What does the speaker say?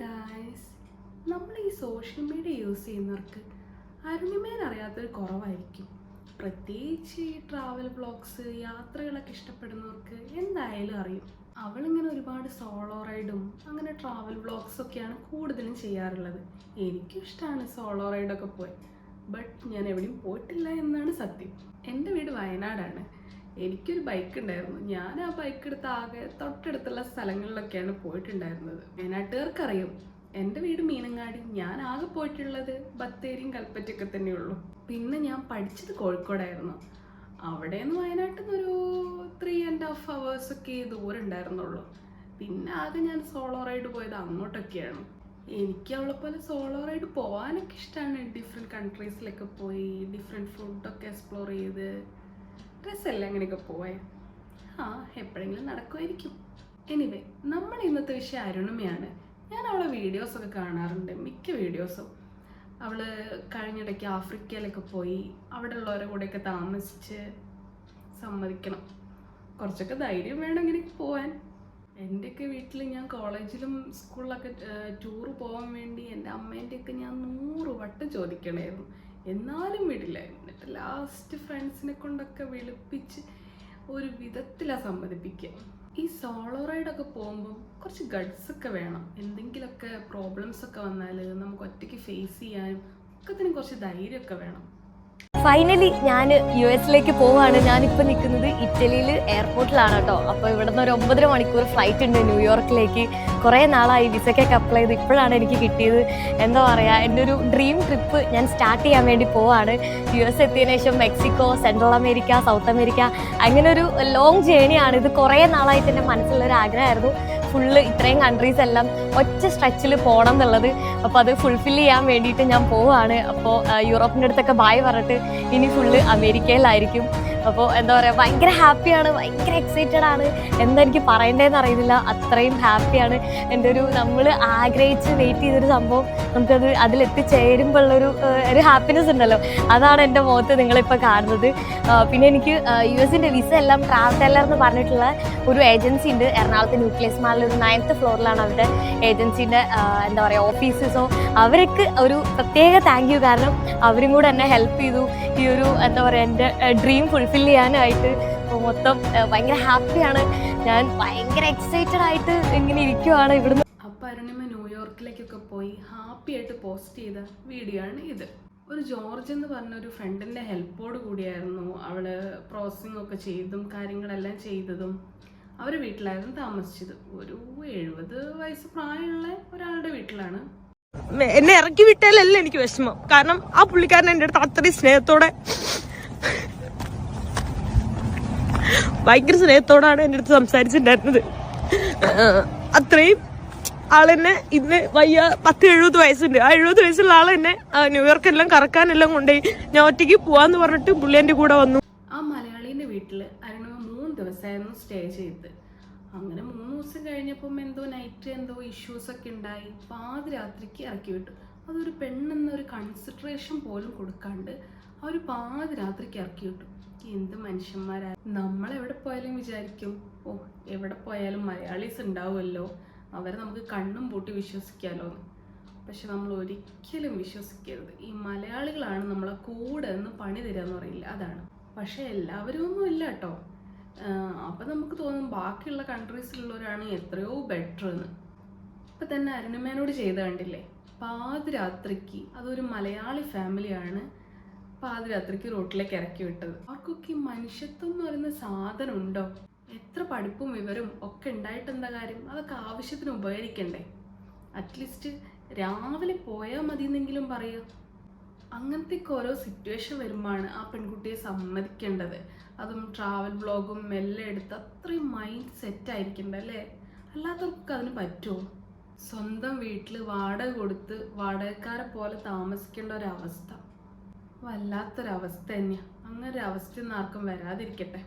Guys നമ്മൾ ഈ social media use ചെയ്യുന്നവർക്ക് അരുണിമേൻ അറിയാത്തൊരു കുറവായിരിക്കും. പ്രത്യേകിച്ച് ഈ ട്രാവൽ ബ്ലോഗ്സ് യാത്രകളൊക്കെ ഇഷ്ടപ്പെടുന്നവർക്ക് എന്തായാലും അറിയും. അവളിങ്ങനെ ഒരുപാട് സോളോ റൈഡും അങ്ങനെ ട്രാവൽ ബ്ലോഗ്സൊക്കെയാണ് കൂടുതലും ചെയ്യാറുള്ളത്. എനിക്കും ഇഷ്ടമാണ് സോളോ റൈഡൊക്കെ പോയി. ബട്ട് ഞാൻ എവിടെയും പോയിട്ടില്ല എന്നാണ് സത്യം. എന്റെ വീട് വയനാടാണ്. എനിക്കൊരു ബൈക്ക് ഉണ്ടായിരുന്നു. ഞാൻ ആ ബൈക്ക് എടുത്ത് ആകെ തൊട്ടടുത്തുള്ള സ്ഥലങ്ങളിലൊക്കെയാണ് പോയിട്ടുണ്ടായിരുന്നത്. വയനാട്ടുകാർക്ക് അറിയും എന്റെ വീട് മീനങ്ങാടി. ഞാൻ ആകെ പോയിട്ടുള്ളത് ബത്തേരിയും കൽപ്പറ്റയൊക്കെ തന്നെയുള്ളൂ. പിന്നെ ഞാൻ പഠിച്ചത് കോഴിക്കോടായിരുന്നു. അവിടെ നിന്ന് വയനാട്ടിൽ നിന്നൊരു ത്രീ ആൻഡ് ഹാഫ് അവേഴ്സൊക്കെ ദൂരം ഉണ്ടായിരുന്നുള്ളൂ. പിന്നെ ആകെ ഞാൻ സോളോ റൈഡ് പോയത് അങ്ങോട്ടൊക്കെയാണ്. എനിക്ക് അവളെ പോലെ സോളോ റൈഡ് പോകാനൊക്കെ ഇഷ്ടമാണ് ഡിഫറെന്റ് കൺട്രീസിലൊക്കെ പോയി ഡിഫറെന്റ് ഫുഡൊക്കെ എക്സ്പ്ലോർ ചെയ്ത് രസമല്ലേ അങ്ങനെയൊക്കെ പോവാൻ ആ എപ്പോഴെങ്കിലും നടക്കുമായിരിക്കും. എനിവേ നമ്മൾ ഇന്നത്തെ വിഷയം അരുണിമയാണ് ഞാൻ അവളെ വീഡിയോസൊക്കെ കാണാറുണ്ട് മിക്ക വീഡിയോസും അവൾ കഴിഞ്ഞിടയ്ക്ക് ആഫ്രിക്കയിലൊക്കെ പോയി അവിടെ ഉള്ളവരെ കൂടെയൊക്കെ താമസിച്ച് സമ്മതിക്കണം. കുറച്ചൊക്കെ ധൈര്യം വേണം ഇങ്ങനെയൊക്കെ പോവാൻ. എന്റെയൊക്കെ വീട്ടിൽ ഞാൻ കോളേജിലും സ്കൂളിലൊക്കെ ടൂർ പോകാൻ വേണ്ടി എന്റെ അമ്മേന്റെയൊക്കെ ഞാൻ നൂറ് വട്ടം ചോദിക്കണമായിരുന്നു എന്നാലും വിടില്ല. എന്നിട്ട് ലാസ്റ്റ് ഫ്രണ്ട്സിനെ കൊണ്ടൊക്കെ വിളിപ്പിച്ച് ഒരു വിധത്തിലാണ് സമ്മതിപ്പിക്കുക. ഈ സോളോ റൈഡൊക്കെ പോകുമ്പം കുറച്ച് ഗഡ്സ് ഒക്കെ വേണം. എന്തെങ്കിലുമൊക്കെ പ്രോബ്ലംസ് ഒക്കെ വന്നാൽ നമുക്ക് ഒറ്റയ്ക്ക് ഫേസ് ചെയ്യാനും ഒക്കത്തിനും കുറച്ച് ധൈര്യമൊക്കെ വേണം. ഫൈനലി ഞാൻ യു എസിലേക്ക് പോവാണ്. ഞാനിപ്പോൾ നിൽക്കുന്നത് ഇറ്റലിയിൽ എയർപോർട്ടിലാണ് കേട്ടോ. അപ്പോൾ ഇവിടെ നിന്ന് ഒരു ഒമ്പതര മണിക്കൂർ ഫ്ലൈറ്റ് ഉണ്ട് ന്യൂയോർക്കിലേക്ക്. കുറേ നാളായി വിസയ്ക്കൊക്കെ അപ്ലൈ ചെയ്ത്. ഇപ്പോഴാണ് എനിക്ക് കിട്ടിയത്. എന്താ പറയുക എന്റെ ഒരു ഡ്രീം ട്രിപ്പ് ഞാൻ സ്റ്റാർട്ട് ചെയ്യാൻ വേണ്ടി പോവാണ്. യു എസ് എത്തിയതിനു ശേഷം Mexico Central America South America അങ്ങനെ ഒരു ലോങ് ജേണിയാണ് ഇത് കുറേ നാളായിട്ട് എന്റെ മനസ്സിലുള്ളൊരു ആഗ്രഹമായിരുന്നു. ഫുള്ള് ഇത്രയും കൺട്രീസ് എല്ലാം ഒറ്റ സ്ട്രെച്ചിൽ പോകണം എന്നുള്ളത്. അപ്പോൾ അത് ഫുൾഫിൽ ചെയ്യാൻ വേണ്ടിയിട്ട് ഞാൻ പോവുകയാണ് അപ്പോൾ യൂറോപ്പിന്റെ അടുത്തൊക്കെ ബായ് പറഞ്ഞിട്ട് ഇനി ഫുള്ള് അമേരിക്കയിലായിരിക്കും. അപ്പോൾ എന്താ പറയുക ഭയങ്കര ഹാപ്പിയാണ് ഭയങ്കര എക്സൈറ്റഡ് ആണ്. എന്താ എനിക്ക് പറയേണ്ടതെന്ന് അറിയുന്നില്ല. അത്രയും ഹാപ്പിയാണ്. എന്റെ ഒരു നമ്മൾ ആഗ്രഹിച്ച് വെയിറ്റ് ചെയ്തൊരു സംഭവം നമുക്കത് അതിലെത്തിച്ചേരുമ്പോഴുള്ളൊരു ഒരു ഹാപ്പിനെസ് ഉണ്ടല്ലോ. അതാണ് എന്റെ മുഖത്ത് നിങ്ങളിപ്പോൾ കാണുന്നത്. പിന്നെ എനിക്ക് യു എസിന്റെ വിസ എല്ലാം ട്രാവൽ ടെല്ലർ എന്ന് പറഞ്ഞിട്ടുള്ള ഒരു ഏജൻസി ഉണ്ട്. എറണാകുളത്ത് ന്യൂക്ലിയസ് മാളിൽ ഒരു നയൻത്ത് ഫ്ലോറിലാണ് അവരുടെ ഏജൻസിന്റെ എന്താ പറയുക ഓഫീസസോ അവർക്ക് ഒരു പ്രത്യേക താങ്ക് യു കാരണം അവരും കൂടെ എന്നെ ഹെൽപ്പ് ചെയ്തു. ഈ ഒരു എന്താ പറയുക എന്റെ ഡ്രീം ഫുൾഫിൽ ചെയ്യാനായിട്ട് അപ്പോൾ മൊത്തം ഭയങ്കര ഹാപ്പിയാണ്. ഞാൻ ഭയങ്കര എക്സൈറ്റഡ് ആയിട്ട് ഇങ്ങനെ ഇരിക്കുവാണ് ഇവിടുന്ന്. അപ്പോൾ അരുണിമ ന്യൂയോർക്കിലേക്കൊക്കെ പോയി ഹാപ്പി ആയിട്ട് പോസ്റ്റ് ചെയ്ത വീഡിയോ ആണ് ഇത്. ഒരു ജോർജ് എന്ന് പറഞ്ഞ ഒരു ഫ്രണ്ടിന്റെ ഹെൽപ്പോട് കൂടിയായിരുന്നു. അവൾ പ്രോസസ്സിംഗ് ഒക്കെ ചെയ്തും കാര്യങ്ങളെല്ലാം ചെയ്തതും അവർ വീട്ടിലായിരുന്നു താമസിച്ചത്. ഒരു എഴുപത് വയസ്സ് പ്രായമുള്ള ഒരാളുടെ വീട്ടിലാണ്. എന്നെ ഇറക്കി വിട്ടാലല്ല എനിക്ക് വിഷമം. കാരണം ആ പുള്ളിക്കാരൻ എന്റെ അടുത്ത് അത്രയും സ്നേഹത്തോടെ ഭയങ്കര സ്നേഹത്തോടാണ് എന്റെ അടുത്ത് സംസാരിച്ചിട്ടുണ്ടായിരുന്നത്. അത്രയും ആളെന്നെ ഇന്ന് വയ്യ പത്ത് എഴുപത് വയസ്സുണ്ട്. ആ എഴുപത് വയസ്സുള്ള ആൾ എന്നെ ആ, ന്യൂയോർക്കെല്ലാം കറക്കാനെല്ലാം കൊണ്ടുപോയി ഞാൻ ഒറ്റയ്ക്ക് പോവാന്ന് പറഞ്ഞിട്ട് പുള്ളി എന്റെ കൂടെ വന്നു. ആ മലയാളീന്റെ വീട്ടിൽ അരുണിമ മൂന്ന് ദിവസമായിരുന്നു സ്റ്റേ ചെയ്ത്. അങ്ങനെ മൂന്ന് ദിവസം കഴിഞ്ഞപ്പം എന്തോ നൈറ്റ് എന്തോ ഇഷ്യൂസ് ഒക്കെ ഉണ്ടായി. പാതിരാത്രിക്ക് ഇറക്കി വിട്ടു. അതൊരു പെണ്ണെന്നൊരു കൺസിഡറേഷൻ പോലും കൊടുക്കാണ്ട് അവർ പാതിരാത്രിക്ക് ഇറക്കി വിട്ടു. എന്ത് മനുഷ്യന്മാരാ? നമ്മൾ എവിടെ പോയാലും വിചാരിക്കും ഓ എവിടെ പോയാലും മലയാളീസ് ഉണ്ടാവുമല്ലോ അവരെ നമുക്ക് കണ്ണും പൂട്ടി വിശ്വസിക്കാമല്ലോ പക്ഷെ നമ്മൾ ഒരിക്കലും വിശ്വസിക്കരുത്. ഈ മലയാളികളാണ് നമ്മളെ കൂടെ നിന്ന് പണി തരാന്ന് പറയില്ല അതാണ്. പക്ഷെ എല്ലാവരും ഒന്നും ഇല്ല കേട്ടോ. അപ്പം നമുക്ക് തോന്നും ബാക്കിയുള്ള കൺട്രീസിലുള്ളവരാണ് എത്രയോ ബെറ്റർ എന്ന് ഇപ്പം തന്നെ അരുണിമേനോട് ചെയ്ത കണ്ടില്ലേ? പാതിരാത്രിക്ക് അതൊരു മലയാളി ഫാമിലിയാണ് പാതിരാത്രിക്ക് റോട്ടിലേക്ക് ഇറക്കി വിട്ടത്. അവർക്കൊക്കെ മനുഷ്യത്വം എന്ന് പറയുന്ന സാധനം ഉണ്ടോ? എത്ര പഠിപ്പും വിവരവും ഒക്കെ ഉണ്ടായിട്ട് എന്താ കാര്യം? അതൊക്കെ ആവശ്യത്തിന് ഉപകരിക്കണ്ടേ? അറ്റ്ലീസ്റ്റ് രാവിലെ പോയാൽ മതി എന്നെങ്കിലും പറയുക ഓരോ സിറ്റുവേഷൻ വരുമ്പോഴാണ് ആ പെൺകുട്ടിയെ സമ്മതിക്കേണ്ടത്. അതും ട്രാവൽ ബ്ലോഗും മെല്ലെ എടുത്ത് അത്രയും മൈൻഡ് സെറ്റ് ആയിരിക്കണ്ടേ അല്ലേ? അല്ലാത്തവർക്ക് അതിന് പറ്റുമോ? സ്വന്തം വീട്ടിൽ വാടക കൊടുത്ത് വാടകക്കാരെ പോലെ താമസിക്കേണ്ട ഒരവസ്ഥ. വല്ലാത്തൊരവസ്ഥ തന്നെയാണ് അങ്ങനെ അവസ്ഥയൊന്നും ആർക്കും വരാതിരിക്കട്ടെ.